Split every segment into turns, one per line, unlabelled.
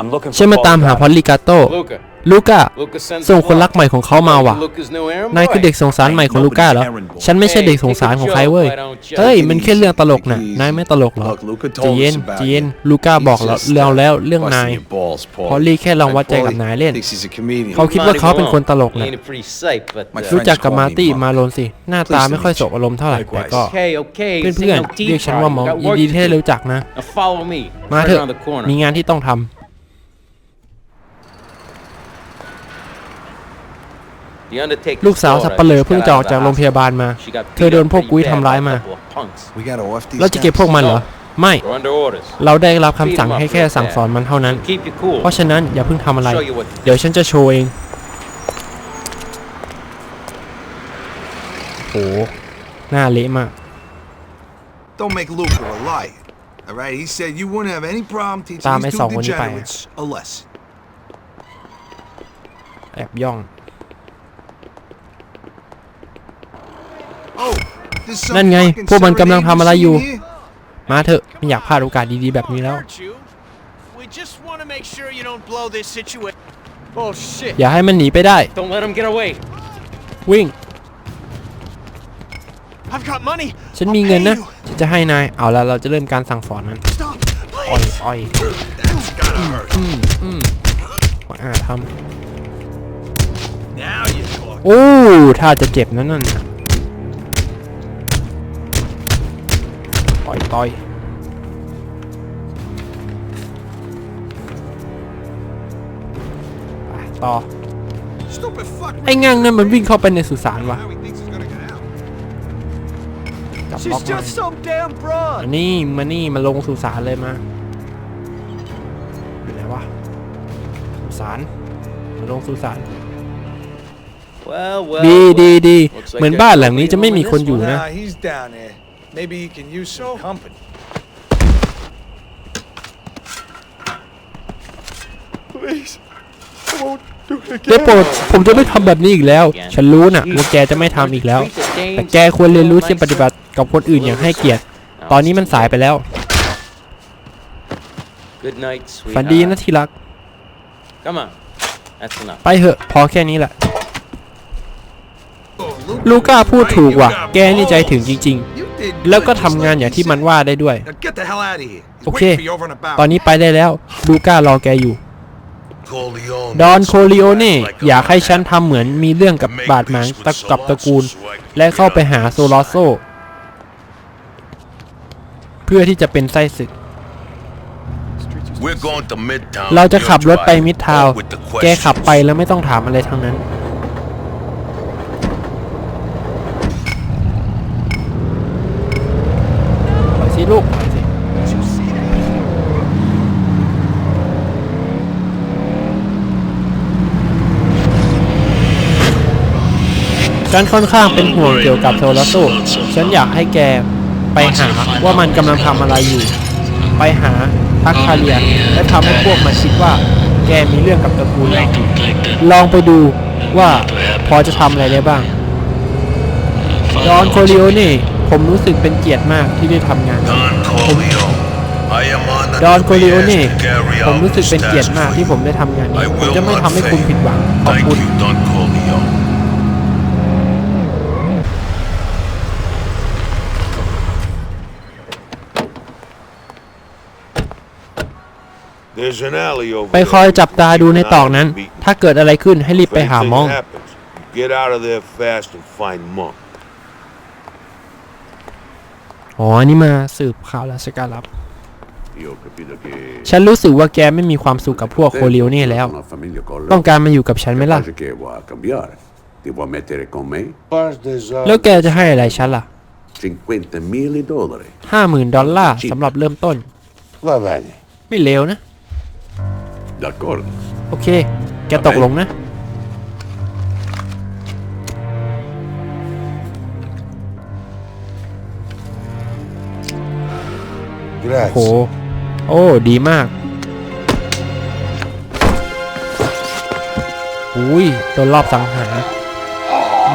I'm looking
ฉัน
for
มาตามหาพอลลิกาโต
Luca.
ลูก้า
Luca sends
ส่ง
us
คนรัก
along.
ใหม่ของเขามาว่ะ
Luca's new errand
นาย
boy.
คือเด็กสงสารใหม่ของลูก้าเหรอ ฉันไม่ใช่เด็กสงสารของใครเว้ย เฮ้ย มันแค่เรื่องตลกน่ะนายไม่ตลกหรอก
Look, Luca
ใจะ
told
เย็น
us about
ใจะเย็น
you.
ลูก้า
He's
บอกเรา
just,
เรา
uh,
แล้วเรื่อง
busting
นาย
your balls, Paul.
พอลลี่แค่ลองวัดใจ
Paulie
กับนายเล่น
thinks he's a comedian.
เขาคิดว่าเขาเป็นคนตลก
He
นะ
ain't a pretty sight, but
My
uh,
friend
รู้จักกับมาร์ตี้
Pleased to
มา
meet
โลนสิ หน้าตาไม่ค่อยสบอารมณ์เท่าไหร่
Likewise
แต่ก็
okay, okay.
เพื่อน
this
เพื่อน
ain't no tea
เรียกฉันว่า
party.
หมอ
We got
ยิน
work
ดี
to
ที่ได้
do.
รู้จักนะ
Now follow me.
มา
Right
เถอะ
around the corner.
มีงานที่ต้องทำ ลูกสาวสับ
daughter
เปลือ
just
เพิ่ง
got
จะอ
out
อก
of
จาก
the
โรงพยาบาลมา
hospital. She got
เธอ
beat
โดน
up
พวก
pretty
กุ้ย
bad
ทำร้าย
by a
มา
couple of punks.
We gotta off these
เราจะเก็บ
guys.
พวกมันเหรอ ไม่
We're under orders.
เราได้รับคำสั่งให้แค่สั่งสอนมันเท่านั้น
Keep you cool.
เพราะฉะนั้นอย่าเพิ่งทำอะไร
Show you what to do.
เดี๋ยวฉันจะโชว์เองโหหน้าเละมาก
Don't make Luca a liar. All right, he said you wouldn't have any problem teaching
ตามไอ้
these
สอง
two
คนนี้ไป
degenerates a lesson.
แอบย่อง
Oh, there's some
นั่นไง
fucking
พวกมันกำลังทำอะไรอยู่
serenade machine
มาเถอะไม่อยากพลาดโอกาสดีๆแบบนี้แล้ว
hurt you. We just want to make sure you don't blow this situation. Oh shit.
อย่าให้มันหนีไปได้
Don't let him get away.
วิ่ง
I've got money.
ฉันมีเงินนะ ฉันจะให้นาย เอาละเราจะเริ่มการสั่งสอนมัน
Stop.
อ่อย
Please.
อ่อย
That's gotta hurt.
ว่าอาท
Now you talk. ำ
โอ้ ถ้าจะเจ็บนั่นน่ะ อยต่อยไปต่อ
Stupid fuck.
ไอ้งั่งนั่นมันวิ่งเข้าไปในสุสานวะ
Now he thinks he's gonna get out.
จับล็อก
She's
มัน
just some damn broad.
มานี่ มานี่ มาลงสุสานเลยมาอยู่ไหนวะสุสานมาลงสุสาน
Well, well.
ดีดี
well.
ดี
Looks like
เหมือน
there's
บ้านหลัง
no
นี้จะไม่มี
room in
คน
this
อยู่
one.
นะ
Nah, he's down there. Maybe he can use some company. Please. I won't do it
ได้
again.
โปรดผมจะไม่ทำแบบนี้อีกแล้ว ฉันรู้นะว่าแกจะไม่ทำอีกแล้ว แต่แกควรเรียนรู้ที่ปฏิบัติกับคนอื่นอย่างให้เกียรติ ตอนนี้มันสายไปแล้ว
Good night,
ฝันดีนะ
sweetheart.
ที่รัก
Come on. That's enough.
ไปเถอะ พอแค่นี้แหละ ลูก้าพูดถูกว่ะ แกนี่ใจถึงจริง
You did
ๆ แล้วก็
good,
ทำ
just
งาน
like
อย่าง
he
ที่มัน
said.
ว่าได้ด้วย
Now get the hell out of here. He's
Okay.
waiting for you over and about.
ตอนนี้ไปได้แล้วลูก้ารอแกอยู่
Corleone
ดอนโคลิโอเน่อยากให้ฉันทำเหมือนมีเรื่องกับบาดหมางตะกับตระกูล และเข้าไปหาโซลอโซ เพื่อที่จะเป็นไส้ศึก
We're going to Midtown.
เราจะขับรถไป
You're
มิดทาว
driving. With the
แกขับ
questions.
ไปแล้วไม่ต้องถามอะไรทั้งนั้น ปล่อยสิลูกปล่อยสิ ฉันค่อนข้างเป็นห่วงเกี่ยวกับโซลาโซฉันอยากให้แกไปหาว่ามันกำลังทำอะไรอยู่ ไปหาทักคาเรียนและทำให้พวกมันคิดว่า แกมีเรื่องกับตระกูลเราลองไปดูว่าพอจะทำอะไรได้บ้างดอนโคลิโอนี่ผมรู้สึกเป็นเกียรติมากที่ได้ทำงาน
Don Corleone. I am honored
ดอนโคลิโอ
asked
นี่ผมรู้สึกเป็นเกียรติมากที่ผมได้ทำงานนี้ผมจะไม่ทำให้คุณผิดหวัง ขอบคุณ ไป
there.
คอยจับตาดูในตอกนั้น ถ้าเกิดอะไรขึ้นให้รีบ
If
ไปหา
anything
มอง
happens, get out of there fast and find Monk.
อ๋อ นี่มาสืบข่าวราชการลับ
Io ho capito che
ฉันรู้สึกว่าแกไม่มีความสุขกับพวกโคลิโอนี่แล้ว
una famiglia con
ต้องการมาอยู่กับฉันไหมล่ะ
Capace che vuoi cambiare. Ti vuoi mettere con me?
แล้วแกจะให้อะไรฉันล่ะ
50.000 dollari.
ห้าหมื่นดอลลาร์สำหรับเริ่มต้น
Va bene.
ไม่เลวนะ
D'accordo.
โอเค แกตกลงนะโห โอ้ ดีมาก อุ้ย โดนรอบสังหาร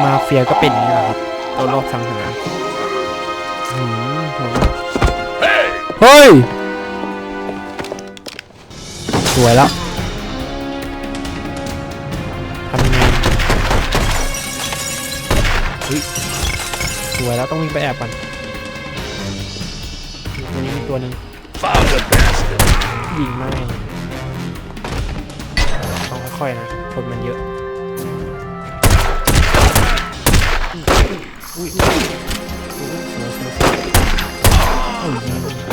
มาเฟียก็เป็นอย่างนี้แหละครับ โดนรอบสังหารหืมโหเฮ้ย วยแล้วทำยังไงเฮ้ยสวยแล้วต้องวิ่งไปแอบก่อนตัวนี้มีตัวหนึ่ง
Found the bastard.
ยิงไม่ต้องค่อยๆนะคนมันเยอะอุ้ยอุ้ยอุ้ยสวยสวยสวยโอ้ย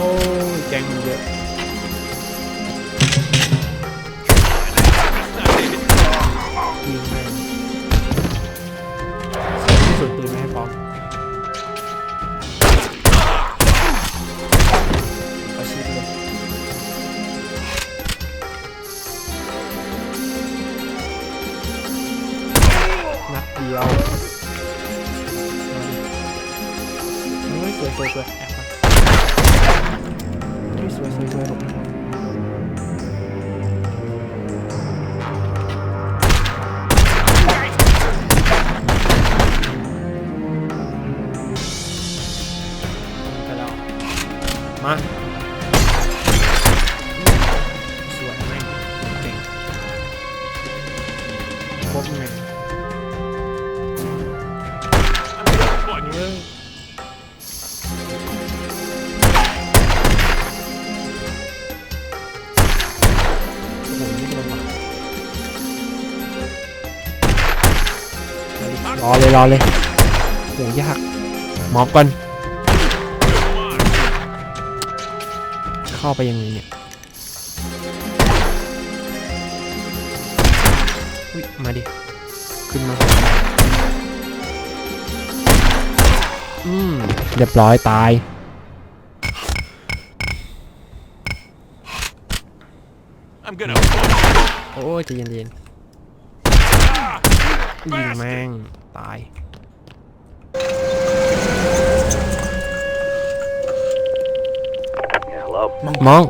อ้ยแกงมันเยอะยิงแม่งที่สุดปืนไม่ให้พร้อมอาชีพเลยนัดเดียวเฮ้ยสวยสวยสวย วยสวยสวยหลบไปแล้วมาสวยแม่งเก่งครบไงเฮ้ย รอเลยรอเลยโหยากหมอบก่อนเข้าไปยังไงเนี่ยอุ้ยมาดิขึ้นมาอืมเรียบร้อยตาย
I'm gonna
โอ้ยใจะเย็นๆยิงแม่ง ตายมอง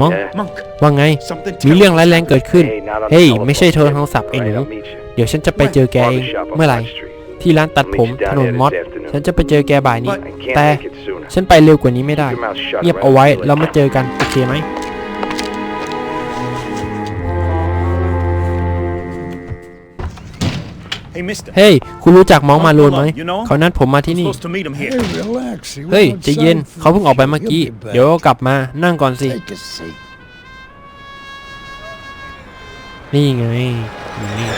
มองว่าไง มีเรื่องร้ายแรงเกิดขึ้น เฮ้ย ไม่ใช่โทรโทรศัพท์ไอ้หนู เดี๋ยวฉันจะไปเจอแกเองเมื่อไหร่ ที่ร้านตัดผมถนนมอสฉันจะไปเจอแกบ่ายนี้ แต่ ฉันไปเร็วกว่านี้ไม่ได้ เงียบเอาไว้เรามาเจอกัน โอเคไหม เฮ้ย คุณรู้จักมองมาลูนไหม เขานัดผมมาที่นี่
Supposed to meet him here.
relax.
เฮ้ยใจเย็น เขาเพิ่งออกไปเมื่อกี้ เดี๋ยวก็กลับมา นั่งก่อนสิ
Take a seat.
นี่ไง นี่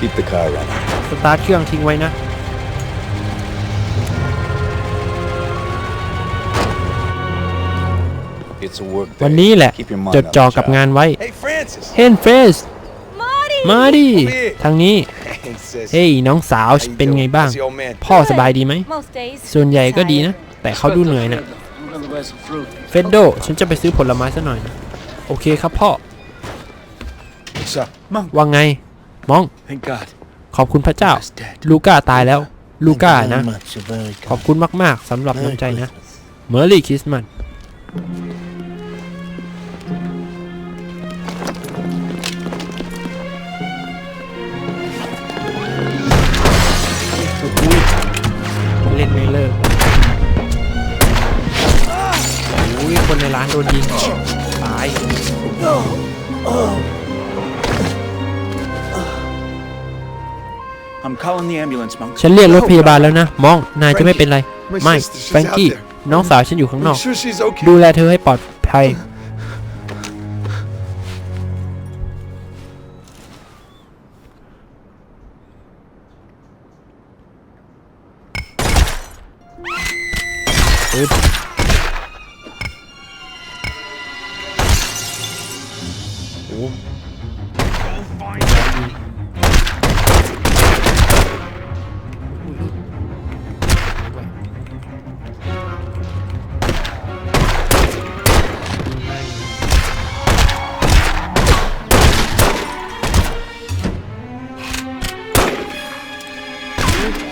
Keep the car running.
สตาร์ทเครื่องทิ้งไว้นะ วันนี้แหละ จดจ่อกับงานไว้
Hey, Francis.
เฮนเฟส มาดิ ทางนี้
Hey, sis.
เฮ้ยน้องสาว
How you
เป็นไง
doing?
บ้าง
How's the old man?
พ่อสบายดีไหม
Most days.
ส่วนใหญ่ก็ดีนะ แต่เขาดูเหนื่อยนะเฟดโด ฉันจะไปซื้อผลไม้ซะหน่อยนะ โอเคครับพ่อ
What's up?
ว่าไง มอง
Thank God.
ขอบคุณพระเจ้า ลูก้าตายแล้ว ลูก้านะ ขอบคุณมาก ๆสำหรับน้ำใจนะเมอร์รี่คริสต์มาส ในร้านโดนยิงตาย
I'm calling the ambulance, monk.
ฉันเรียกรถพยาบาลแล้วนะ มอง นายจะไม่เป็นไร
My
ไม่
sister, she's
แฟรงกี้
out there.
น้องสาวฉันอยู่ข้างนอก
Make sure she's okay.
ดูแลเธอให้ปลอดภัย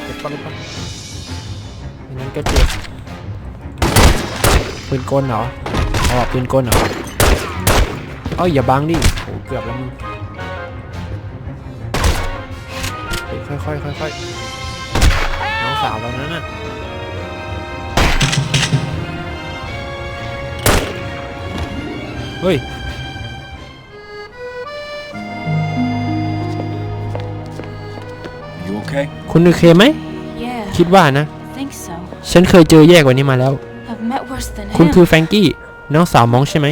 เจ็บปะลูกปะงั้นก็เจ็บปืนกลเหรออ๋อปืนกลเหรอเอ้ยอย่าบังดิโอ้เกือบแล้วมึง ค่อยๆค่อยๆน้องสาวเรานั้นน่ะเฮ้ย
You okay?
คุณโอเคไหม
Yeah,
คิดว่านะ
think so.
ฉันเคยเจอแย่กว่านี้มาแล้ว
I've met worse than
คุณ
him.
คือแฟรงกี้ น้องสาวมองใช่ไหม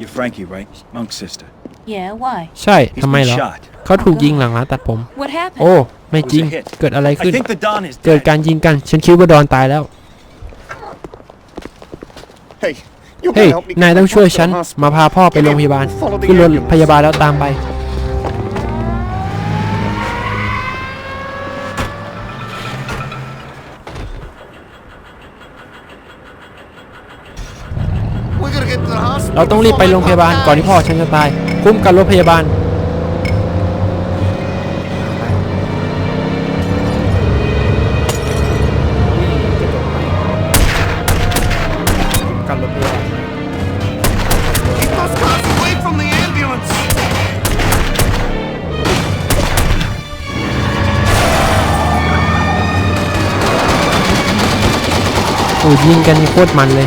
You're Frankie, right? Monk's sister.
Yeah, why?
ใช่
He's
ทำไม
been
เหรอ
shot.
เขาถูกยิงหลังร้านตัดผม
What happened?
โอ้ ไม่จริง
It was a hit.
เกิดอะไร
I
ขึ้น
think the Don is
เกิด
dead.
การยิงกัน ฉันคิดว่าดอนตายแล้ว
Hey, you
เฮ้ย
gotta help me
นาย
get
ต้อง
my
ช่วย
mom to
ฉัน
the hospital.
มาพาพ่อไปโรงพยาบาล
Follow the
ขึ้นรถ
ambulance.
พยาบาลแล้วตามไป
We gotta get to the hospital.
เราต้องรีบไปโรงพยาบาลก่อนที่พ่อฉันจะตาย คุ้มกันรถพยาบาล โอ้ยิงกันโคตรมันเลย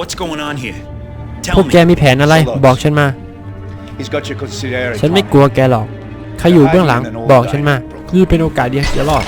What's going on here?
พว
Tell
กแก
me.
มีแผนอะไรบอกฉันมา
He's got your consigliere.
ฉันไม่กลัวแกหรอกใครอยู่เบื้องหลังบอกฉันมานี่เป็นโอกาสเดียวที่จะรอด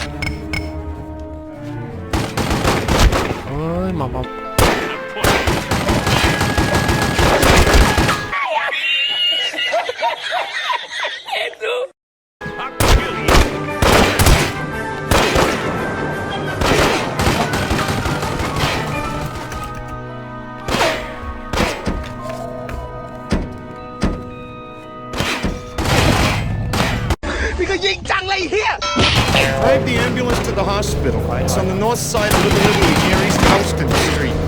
side of Little Italy, near East Houston Street.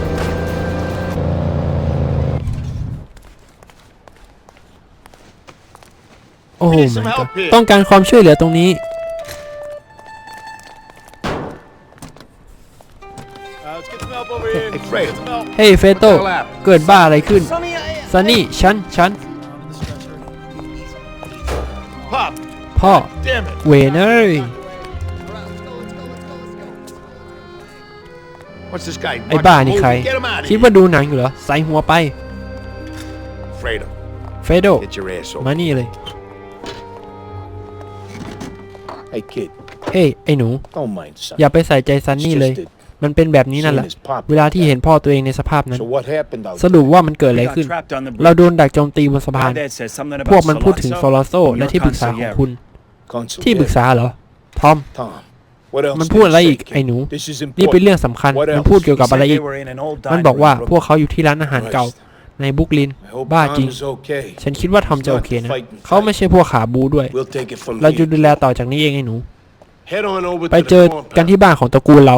โอ้โห
Need some
มันก็
help here.
ต้องการความช่วยเหลือตรงนี้
Hey, Fred.
เฮ้ยเฟโตเกิดบ้าอะไรขึ้นซันนี่ฉันฉัน
Pop,
พ่อ
damn it.
เวนเอ้ย ไอ้บ้านี่ใคร
Get him out of
คิด
here.
ว่าดูหนังอยู่เหรอ ใส่หัวไป
Fredo,
เฟโด
get your ass over.
มานี่เลย
Hey, kid,
เฮ้ยไอ้หนู
don't mind son.
อย่าไปใส่ใจซันนี่เลย มันเป็นแบบนี้นั่นแหละ เวลาที่เห็นพ่อตัวเองในสภาพนั้น
So what happened out
สรุปว่ามันเกิด
We
อะไร
got
ขึ้น
trapped on the
เรา
bridge.
โดนดักโจมตีบนสะพาน
My dad said something
พวก
about
มันพูดถึงโซลาโซ
Solazzo
และที่ปรึกษาของคุณ
Consul,
ที่ปรึกษาเหรอ ทอม
Tom, what else
มัน
did
พูด
he
อะไร
say,
อีก
kid?
ไอ้หนู
This is
นี่เป็น
important.
เรื่องสำคัญ
What
มัน
else?
พูดเกี่ยวกับ
He
อะไร
said
อี
they
ก
were in an old
มัน
diner
บอกว่า
in
พวก
Brooklyn.
เขาอยู่ที่ร้านอาหารเก่าในบุกลิน
I hope
บ้า
Tom
จริง
is okay.
ฉันคิดว่าทอมจะโอเคนะ
Fighting,
เขาไม่ใช่พวกขาบูด้วย
We'll take it from
เราจะ
here.
ดูแลต่อจากนี้เองไอ้หนู
Head on over
ไป
to
เจอ
the
กัน
compound.
ที่บ้านของตระกูลเรา